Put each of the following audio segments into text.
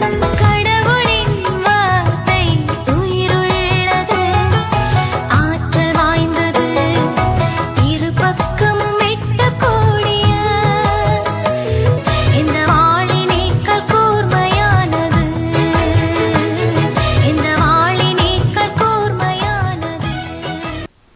Thank you.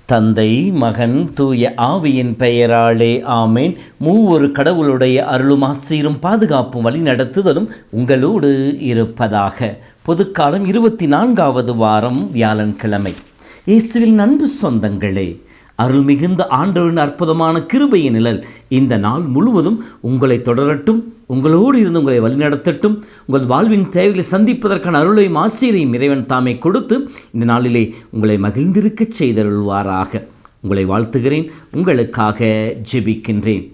தந்தை மகன் தூய ஆவியின் பெயராலே ஆமேன். மூவொரு கடவுளுடைய அருளும் ஆசீரும் பாதுகாப்பும் வழி நடத்துதலும் உங்களோடு இருப்பதாக. பொதுக்காலம் இருபத்தி நான்காவது வாரம் வியாழன்கிழமை. இயேசுவில் நண்பு சொந்தங்களே அருள் மிகுந்த ஆண்டவரின் அற்புதமான கிருபையின் நிழல் இந்த நாள் முழுவதும் உங்களை தொடரட்டும் உங்களோடு இருந்து உங்களை வழிநடத்தட்டும் உங்கள் வாழ்வின் தேவைகளை சந்திப்பதற்கான அருளையும் ஆசிரியரையும் இறைவன் தாமே கொடுத்து இந்த நாளிலே உங்களை மகிழ்ந்திருக்கச் செய்தருள்வாராக. உங்களை வாழ்த்துகிறேன் உங்களுக்காக ஜெபிக்கின்றேன்.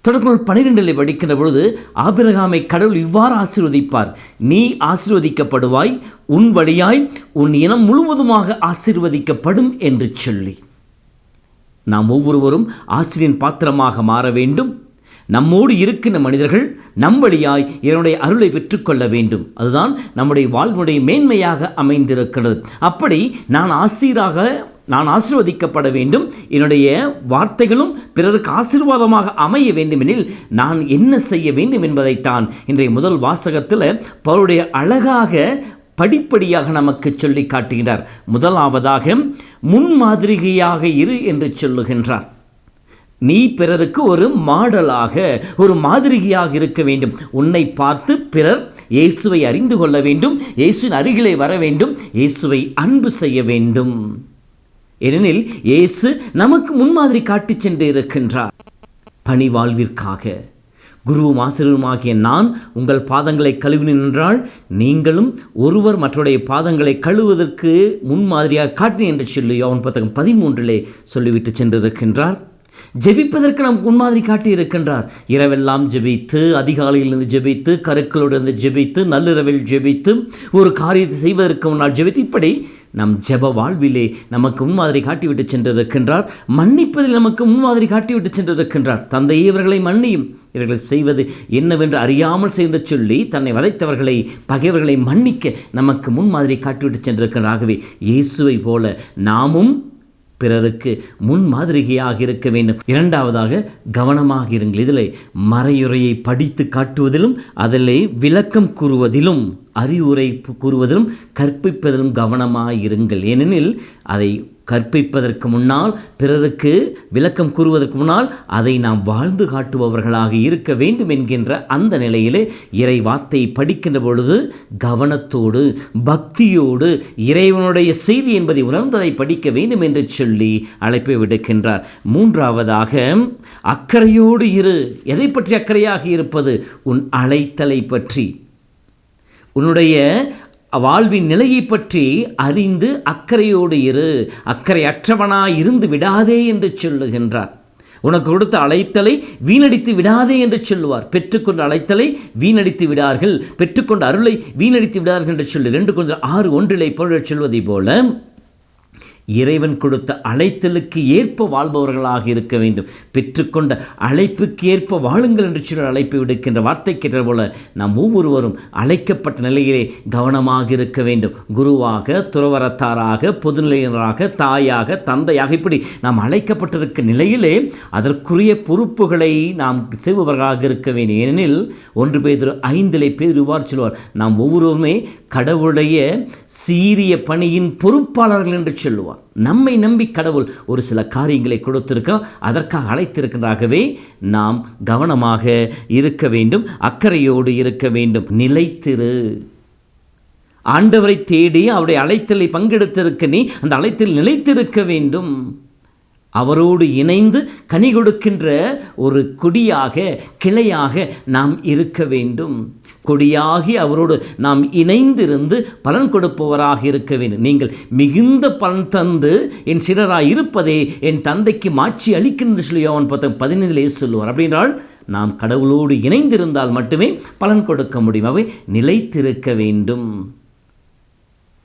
தொடர்புகள் பனிரெண்டில் படிக்கின்ற பொழுது ஆபிரகாமை கடவுள் இவ்வாறு ஆசீர்வதிப்பார். நீ ஆசீர்வதிக்கப்படுவாய் உன் வழியாய் உன் இனம் முழுவதுமாக ஆசீர்வதிக்கப்படும் என்று சொல்லி. நாம் ஒவ்வொருவரும் ஆசிரியன் பாத்திரமாக மாற வேண்டும். நம்மோடு இருக்கின்ற மனிதர்கள் நம் வழியாய் இதனுடைய அருளை பெற்றுக்கொள்ள வேண்டும். அதுதான் நம்முடைய வாழ்வுடைய மேன்மையாக அமைந்திருக்கிறது. அப்படி நான் ஆசிரியராக நான் ஆசிர்வதிக்கப்பட வேண்டும். என்னுடைய வார்த்தைகளும் பிறருக்கு ஆசீர்வாதமாக அமைய வேண்டுமெனில் நான் என்ன செய்ய வேண்டும் என்பதைத்தான் இன்றைய முதல் வாசகத்தில் பவுளுடைய அழகாக படிப்படியாக நமக்கு சொல்லி காட்டுகிறார். முதலாவதாக முன்மாதிரிகையாக இரு என்று சொல்லுகின்றார். நீ பிறருக்கு ஒரு மாடலாக ஒரு மாதிரிகையாக இருக்க வேண்டும். உன்னை பார்த்து பிறர் இயேசுவை அறிந்து கொள்ள வேண்டும் இயேசுவின் அருகிலே வர வேண்டும் இயேசுவை அன்பு செய்ய வேண்டும். ஏனெனில் இயேசு நமக்கு முன்மாதிரி காட்டிச் சென்று இருக்கின்றார். பணி வாழ்விற்காக குருவும் ஆசிரியருமாகிய நான் உங்கள் பாதங்களை கழுவி நின்றால் நீங்களும் ஒருவர் மற்றவருடைய பாதங்களை கழுவுவதற்கு முன்மாதிரியாக காட்டினேன் என்று சொல்லி அவன் புத்தகம் பதிமூன்றிலே சொல்லிவிட்டு சென்றிருக்கின்றார். ஜெபிப்பதற்கு நமக்கு முன்மாதிரி காட்டி இருக்கின்றார் இரவெல்லாம் ஜெபித்து அதிகாலையிலிருந்து ஜெபித்து கருக்களோடு ஜெபித்து நள்ளிரவில் ஜெபித்து ஒரு காரியத்தை செய்வதற்கு முன்னால் ஜெபித்து இப்படி நம் ஜெப வாழ்விலே நமக்கு முன்மாதிரி காட்டிவிட்டு சென்றிருக்கின்றார். மன்னிப்பதில் நமக்கு முன்மாதிரி காட்டிவிட்டு சென்றிருக்கின்றார். தந்தையே இவர்களை மன்னியும். இவர்கள் செய்வது என்னவென்று அறியாமல் செய்து சொல்லி தன்னை வதைத்தவர்களை பகைவர்களை மன்னிக்க நமக்கு முன்மாதிரி காட்டிவிட்டு சென்றிருக்கின்றார். ஆகவே இயேசுவை போல நாமும் பிறருக்கு முன்மாதிரிகையாக இருக்க வேண்டும். இரண்டாவதாக கவனமாக இருங்கள். இதில் மறையுறையை படித்து காட்டுவதிலும் அதிலே விளக்கம் கூறுவதிலும் அறிவுரை கூறுவதிலும் கற்பிப்பதிலும் கவனமாக இருங்கள். ஏனெனில் அதை கற்பிப்பதற்கு முன்னால் பிறருக்கு விளக்கம் கூறுவதற்கு முன்னால் அதை நாம் வாழ்ந்து காட்டுபவர்களாக இருக்க வேண்டும் என்கின்ற அந்த நிலையிலே இறை வார்த்தை படிக்கின்ற பொழுது கவனத்தோடு பக்தியோடு இறைவனுடைய செய்தி என்பதை உணர்ந்ததை படிக்க வேண்டும் என்று சொல்லி அழைப்பை விடுக்கின்றார். மூன்றாவதாக அக்கறையோடு இரு. எதை பற்றி அக்கறையாக இருப்பது? உன் அழைத்தலை பற்றி. உன்னுடைய வாழ்வின் நிலையை பற்றி அறிந்து அக்கறையோடு இரு. அக்கறையற்றவனாய் இருந்து விடாதே என்று சொல்லுகின்றார். உனக்கு கொடுத்த அழைத்தலை வீணடித்து விடாதே என்று சொல்லுவார். பெற்றுக்கொண்ட அழைத்தலை வீணடித்து விடார்கள். பெற்றுக்கொண்ட அருளை வீணடித்து விடார்கள் என்று சொல்லி. ரெண்டு கொஞ்சம் ஆறு ஒன்றிலை போல சொல்வதை போல இறைவன் கொடுத்த அழைத்தலுக்கு ஏற்ப வாழ்பவர்களாக இருக்க வேண்டும். பெற்றுக்கொண்ட அழைப்புக்கு ஏற்ப வாழுங்கள் என்று சொல்லி அழைப்பு விடுக்கின்ற வார்த்தை போல நாம் ஒவ்வொருவரும் அழைக்கப்பட்ட நிலையிலே கவனமாக இருக்க வேண்டும். குருவாக துறவரத்தாராக பொதுநிலையினராக தாயாக தந்தையாக இப்படி நாம் அழைக்கப்பட்டிருக்க நிலையிலே அதற்குரிய பொறுப்புகளை நாம் செய்பவர்களாக இருக்க வேண்டும். ஏனெனில் ஒன்று பேர் ஐந்திலே பேர் இவ்வாறு சொல்வார் நாம் ஒவ்வொருவருமே கடவுளுடைய சீரிய பணியின் பொறுப்பாளர்கள் என்று சொல்லுவார். நம்மை நம்பி கடவுள் ஒரு சில காரியங்களை கொடுத்திருக்கோம் அதற்காக அழைத்திருக்கின்றாகவே நாம் கவனமாக இருக்க வேண்டும் அக்கறையோடு இருக்க வேண்டும். நிலைத்திரு. ஆண்டவரை தேடி அவருடைய அழைத்தலை பங்கெடுத்திருக்க நீ அந்த அழைத்தில் நிலைத்திருக்க வேண்டும். அவரோடு இணைந்து கனி கொடுக்கின்ற ஒரு கொடியாக கிளையாக நாம் இருக்க வேண்டும். கொடியாகி அவரோடு நாம் இணைந்திருந்து பலன் கொடுப்பவராக இருக்க வேண்டும். நீங்கள் மிகுந்த பலன் தந்து என் சிறராக இருப்பதே என் தந்தைக்கு மாட்சி அளிக்கின்ற சொல்லி அவன் பத்தம் பதினைந்திலே சொல்லுவார். அப்படின்றால் நாம் கடவுளோடு இணைந்திருந்தால் மட்டுமே பலன் கொடுக்க முடியும். அவை நிலைத்திருக்க வேண்டும்.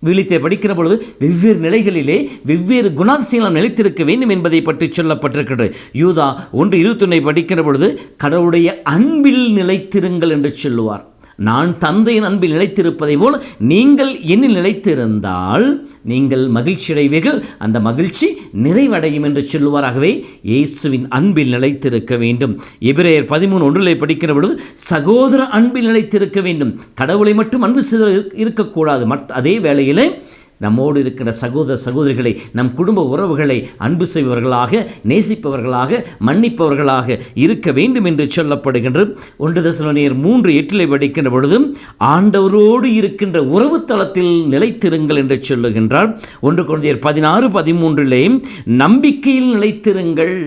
விழித்தை படிக்கிற பொழுது வெவ்வேறு நிலைகளிலே வெவ்வேறு குணாதிசயங்கள் நிலைத்திருக்க வேண்டும் என்பதை பற்றி சொல்லப்பட்டிருக்கிறது. யூதா ஒன்று இருபத்தொன்னை படிக்கிற பொழுது கடவுளுடைய அன்பில் நிலைத்திருங்கள் என்று சொல்லுவார். நான் தந்தையின் அன்பில் நிலைத்திருப்பதை போல நீங்கள் என்னில் நிலைத்திருந்தால் நீங்கள் மகிழ்ச்சி அடைவீர்கள் அந்த மகிழ்ச்சி நிறைவடையும் என்று சொல்லுவாராகவே இயேசுவின் அன்பில் நிலைத்திருக்க வேண்டும். எபிரேயர் பதிமூணு ஒன்றிலே படிக்கிற பொழுது சகோதர அன்பில் நிலைத்திருக்க வேண்டும். கடவுளை மட்டும் அன்பு செய்த இருக்கக்கூடாது. மட் அதே வேளையிலே நம்மோடு இருக்கிற சகோதர சகோதரிகளை நம் குடும்ப உறவுகளை அன்பு செய்பவர்களாக நேசிப்பவர்களாக மன்னிப்பவர்களாக இருக்க வேண்டும் என்று சொல்லப்படுகின்றது. ஒன்று தசலோனியர் மூன்று எட்டிலை படிக்கின்ற பொழுதும் ஆண்டவரோடு இருக்கின்ற உறவு தளத்தில் நிலைத்திருங்கள் என்று சொல்லுகின்றார். ஒன்று குழந்தையர் பதினாறு பதிமூன்றிலேயும் நம்பிக்கையில் நிலைத்திருங்கள்.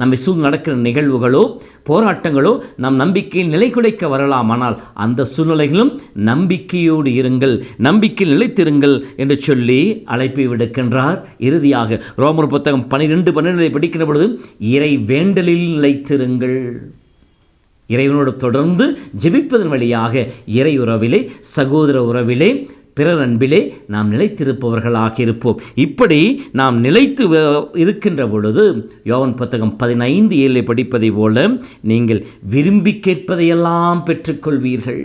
நம்மை சூழ் நடக்கிற நிகழ்வுகளோ போராட்டங்களோ நம் நம்பிக்கையில் நிலைகுலைக்க வரலாம் ஆனால் அந்த சூழ்நிலைகளும் நம்பிக்கையோடு இருங்கள் நம்பிக்கையில் நிலைத்திருங்கள் என்று சொல்லி அழைப்பை விடுக்கின்றார். இறுதியாக ரோமர் புத்தகம் பன்னிரெண்டு பன்னிரெண்டை படிக்கிற பொழுது இறை வேண்டலில் நிலைத்திருங்கள். இறைவனோடு தொடர்ந்து ஜெபிப்பதன் வழியாக இறை உறவிலே சகோதர உறவிலே பிறர் அன்பிலே நாம் நிலைத்திருப்பவர்களாக இருப்போம் இப்படி நாம் நிலைத்து வ- இருக்கின்ற பொழுது யோவன் புத்தகம் பதினைந்து ஏழை படிப்பதை போல நீங்கள் விரும்பி கேட்பதையெல்லாம் பெற்றுக்கொள்வீர்கள்.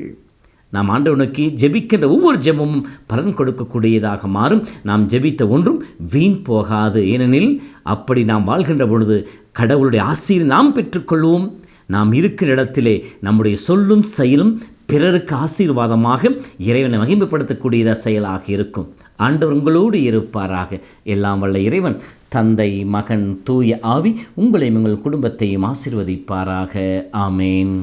நாம் ஆண்டவனுக்கு ஜெபிக்கின்ற ஒவ்வொரு ஜெபமும் பலன் கொடுக்கக்கூடியதாக மாறும். நாம் ஜெபித்த ஒன்றும் வீண் போகாது. ஏனெனில் அப்படி நாம் வாழ்கின்ற பொழுது கடவுளுடைய ஆசீர் நாம் பெற்றுக்கொள்வோம். நாம் இருக்கிற இடத்திலே நம்முடைய சொல்லும் செயலும் பிறருக்கு ஆசீர்வாதமாக இறைவனை மகிமைப்படுத்தக்கூடியத செயலாக இருக்கும். ஆண்டவர் உங்களோடு இருப்பாராக. எல்லாம் வல்ல இறைவன் தந்தை மகன் தூய ஆவி உங்களையும் உங்கள் குடும்பத்தையும் ஆசிர்வதிப்பாராக. ஆமேன்.